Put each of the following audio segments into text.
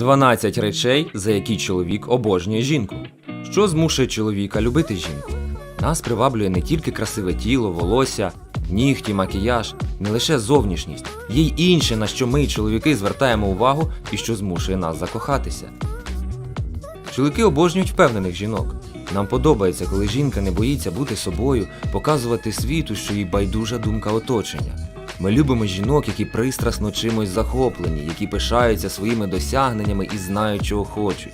12 речей, за які чоловік обожнює жінку. Що змушує чоловіка любити жінку? Нас приваблює не тільки красиве тіло, волосся, нігті, макіяж, не лише зовнішність, є й інше, на що ми, чоловіки, звертаємо увагу і що змушує нас закохатися. Чоловіки обожнюють впевнених жінок. Нам подобається, коли жінка не боїться бути собою, показувати світу, що їй байдужа думка оточення. Ми любимо жінок, які пристрасно чимось захоплені, які пишаються своїми досягненнями і знають, чого хочуть.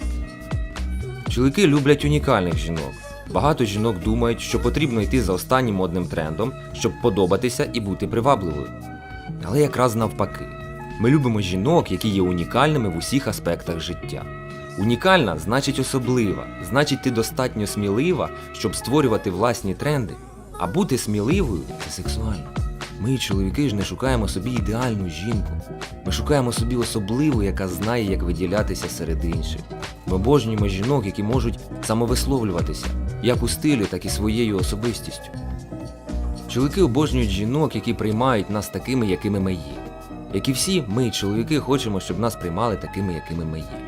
Чоловіки люблять унікальних жінок. Багато жінок думають, що потрібно йти за останнім модним трендом, щоб подобатися і бути привабливою. Але якраз навпаки, ми любимо жінок, які є унікальними в усіх аспектах життя. Унікальна значить особлива, значить ти достатньо смілива, щоб створювати власні тренди. А бути сміливою це сексуально. Ми, чоловіки, ж не шукаємо собі ідеальну жінку. Ми шукаємо собі особливу, яка знає, як виділятися серед інших. Ми обожнюємо жінок, які можуть самовисловлюватися, як у стилі, так і своєю особистістю. Чоловіки обожнюють жінок, які приймають нас такими, якими ми є. Як і всі, ми, чоловіки, хочемо, щоб нас приймали такими, якими ми є.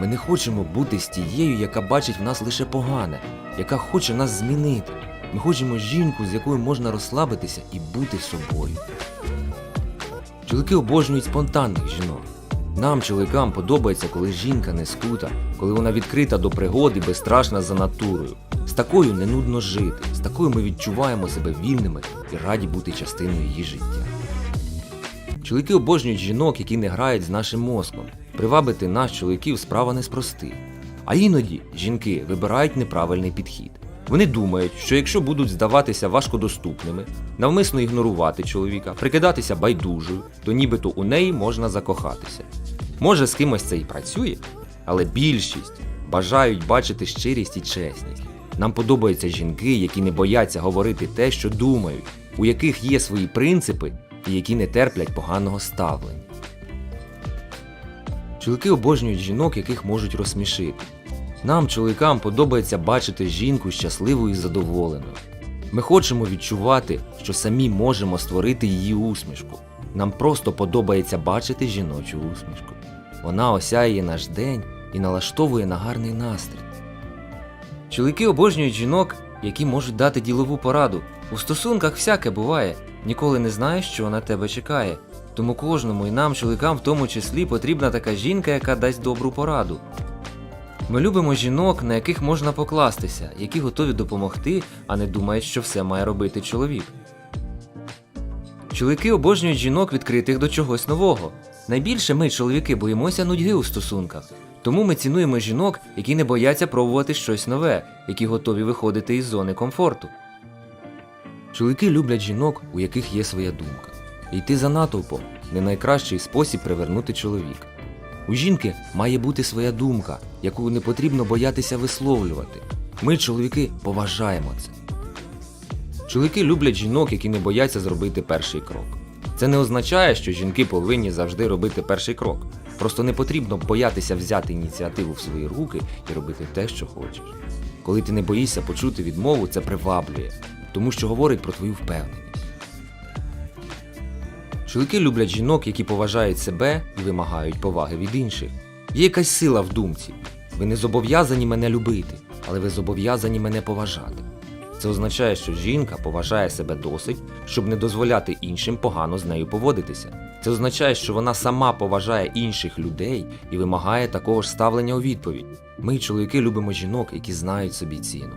Ми не хочемо бути з тією, яка бачить в нас лише погане, яка хоче нас змінити. Ми хочемо жінку, з якою можна розслабитися і бути собою. Чоловіки обожнюють спонтанних жінок. Нам, чоловікам, подобається, коли жінка не скута, коли вона відкрита до пригод і безстрашна за натурою. З такою не нудно жити, з такою ми відчуваємо себе вільними і раді бути частиною її життя. Чоловіки обожнюють жінок, які не грають з нашим мозком. Привабити нас, чоловіків, справа не з. А іноді жінки вибирають неправильний підхід. Вони думають, що якщо будуть здаватися важкодоступними, навмисно ігнорувати чоловіка, прикидатися байдужою, то нібито у неї можна закохатися. Може, з кимось це і працює, але більшість бажають бачити щирість і чесність. Нам подобаються жінки, які не бояться говорити те, що думають, у яких є свої принципи і які не терплять поганого ставлення. Чоловіки обожнюють жінок, яких можуть розсмішити. Нам, чоловікам, подобається бачити жінку щасливою і задоволеною. Ми хочемо відчувати, що самі можемо створити її усмішку. Нам просто подобається бачити жіночу усмішку. Вона осяє наш день і налаштовує на гарний настрій. Чоловіки обожнюють жінок, які можуть дати ділову пораду. У стосунках всяке буває, ніколи не знаєш, що на тебе чекає. Тому кожному і нам, чоловікам, в тому числі, потрібна така жінка, яка дасть добру пораду. Ми любимо жінок, на яких можна покластися, які готові допомогти, а не думають, що все має робити чоловік. Чоловіки обожнюють жінок відкритих до чогось нового. Найбільше ми, чоловіки, боїмося нудьги у стосунках. Тому ми цінуємо жінок, які не бояться пробувати щось нове, які готові виходити із зони комфорту. Чоловіки люблять жінок, у яких є своя думка. Йти за натовпом не найкращий спосіб привернути чоловіка. У жінки має бути своя думка, яку не потрібно боятися висловлювати. Ми, чоловіки, поважаємо це. Чоловіки люблять жінок, які не бояться зробити перший крок. Це не означає, що жінки повинні завжди робити перший крок. Просто не потрібно боятися взяти ініціативу в свої руки і робити те, що хочеш. Коли ти не боїшся почути відмову, це приваблює, тому що говорить про твою впевненість. Чоловіки люблять жінок, які поважають себе і вимагають поваги від інших. Є якась сила в думці. Ви не зобов'язані мене любити, але ви зобов'язані мене поважати. Це означає, що жінка поважає себе досить, щоб не дозволяти іншим погано з нею поводитися. Це означає, що вона сама поважає інших людей і вимагає такого ж ставлення у відповідь. Ми, чоловіки, любимо жінок, які знають собі ціну.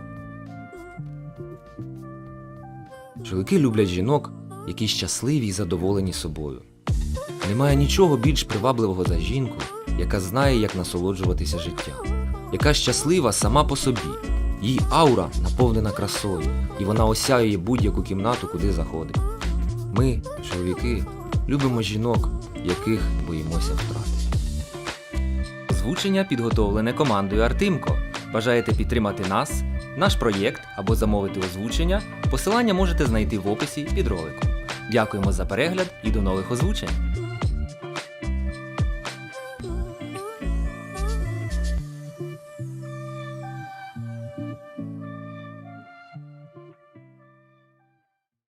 Чоловіки люблять жінок, які щасливі і задоволені собою. Немає нічого більш привабливого за жінку, яка знає, як насолоджуватися життям, яка щаслива сама по собі. Її аура наповнена красою, і вона осяює будь-яку кімнату, куди заходить. Ми, чоловіки, любимо жінок, яких боїмося втратити. Озвучення підготовлене командою Артимко. Бажаєте підтримати нас, наш проєкт або замовити озвучення? Посилання можете знайти в описі під роликом. Дякуємо за перегляд і до нових озвучень!